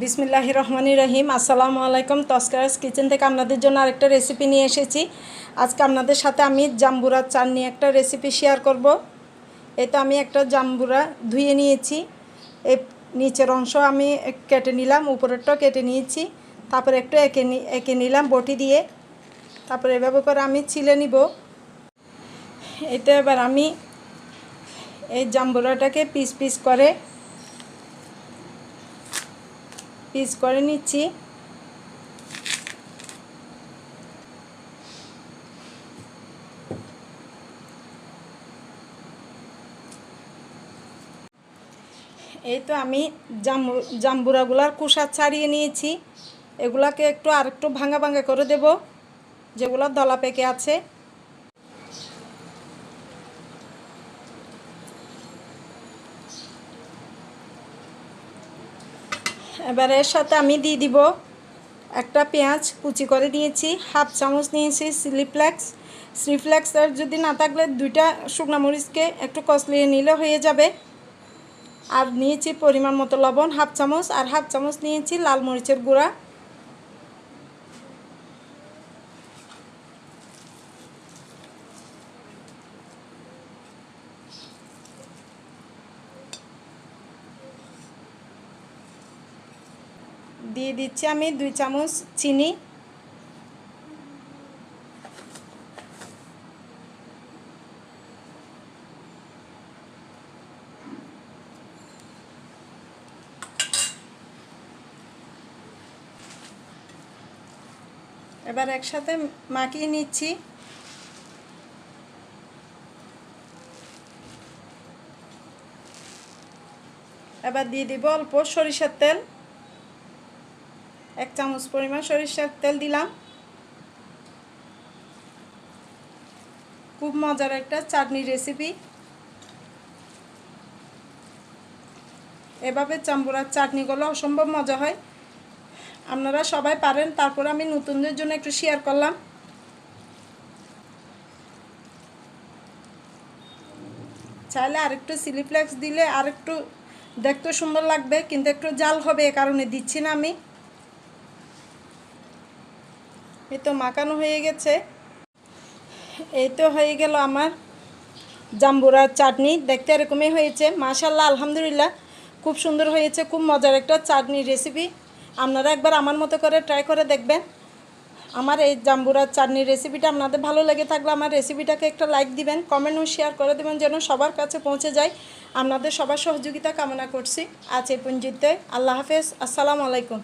বিসমিল্লাহ রহমানি রহিম। আসসালামু আলাইকুম। তস্কারাস কিচেন থেকে আপনাদের জন্য আরেকটা রেসিপি নিয়ে এসেছি। আজকে আপনাদের সাথে আমি জাম্বুরার চাল নিয়ে একটা রেসিপি শেয়ার করব। তো আমি একটা জাম্বুরা ধুয়ে নিয়েছি। এই নিচের অংশ আমি কেটে নিলাম, উপরেরটাও কেটে নিয়েছি। তারপরে একটু এঁকে এঁকে নিলাম বটি দিয়ে। তারপরে এভাবে করে আমি ছিলে নিব। এই তো এবার আমি এই জাম্বুরাটাকে পিস পিস করে পিস করে নিচ্ছি। এই তো আমি জাম্বু জাম্বুরাগুলার কুসা ছাড়িয়ে নিয়েছি। এগুলাকে একটু আর একটু ভাঙা ভাঙা করে দেব। যেগুলো দলা পেকে আছে। এবার এর সাথে আমি দিয়ে দিব একটা পেঁয়াজ কুচি করে দিয়েছি হাফ চামচ নিয়েছি স্লিফ্লেক্স আর যদি না থাকলে দুইটা শুকনো মরিচকে একটু কষলিয়ে নিলে হয়ে যাবে। আর নিয়েছি পরিমাণ মতো লবণ, হাফ চামচ। আর হাফ চামচ নিয়েছি লাল মরিচের গুঁড়া। দিয়ে দিচ্ছি আমি দুই চামচ চিনি। এবার একসাথে মাখিয়ে নিচ্ছি। এবার দিয়ে দিব অল্প সরিষার তেল। এক চামচ পরিমাণ সরিষার তেল দিলাম। খুব মজার একটা চাটনি রেসিপি এভাবে চাম্বুরার চাটনিগুলো অসম্ভব মজা হয়। আপনারা সবাই পারেন, তারপর আমি নতুনদের জন্য একটু শেয়ার করলাম। চাইলে আরেকটু সিলিফ্লেক্স দিলে আরেকটু দেখতে সুন্দর লাগবে, কিন্তু একটু জাল হবে এ কারণে দিচ্ছি না আমি। এই তো মাখানো হয়ে গেছে। এই তো হয়ে গেল আমার জাম্বুরার চাটনি। দেখতে এরকমই হয়েছে। মাশাল্লাহ আলহামদুলিল্লাহ, খুব সুন্দর হয়েছে, খুব মজার একটা চাটনি রেসিপি আপনারা একবার আমার মতো করে ট্রাই করে দেখবেন। আমার এই জাম্বুরার চাটনির রেসিপিটা আপনাদের ভালো লেগে থাকলে আমার রেসিপিটাকে একটা লাইক দিবেন কমেন্ট ও শেয়ার করে দেবেন যেন সবার কাছে পৌঁছে যায়। আপনাদের সবার সহযোগিতা কামনা করছি। আজ এই পঞ্জিতে আল্লাহ হাফেজ। আসসালামু আলাইকুম।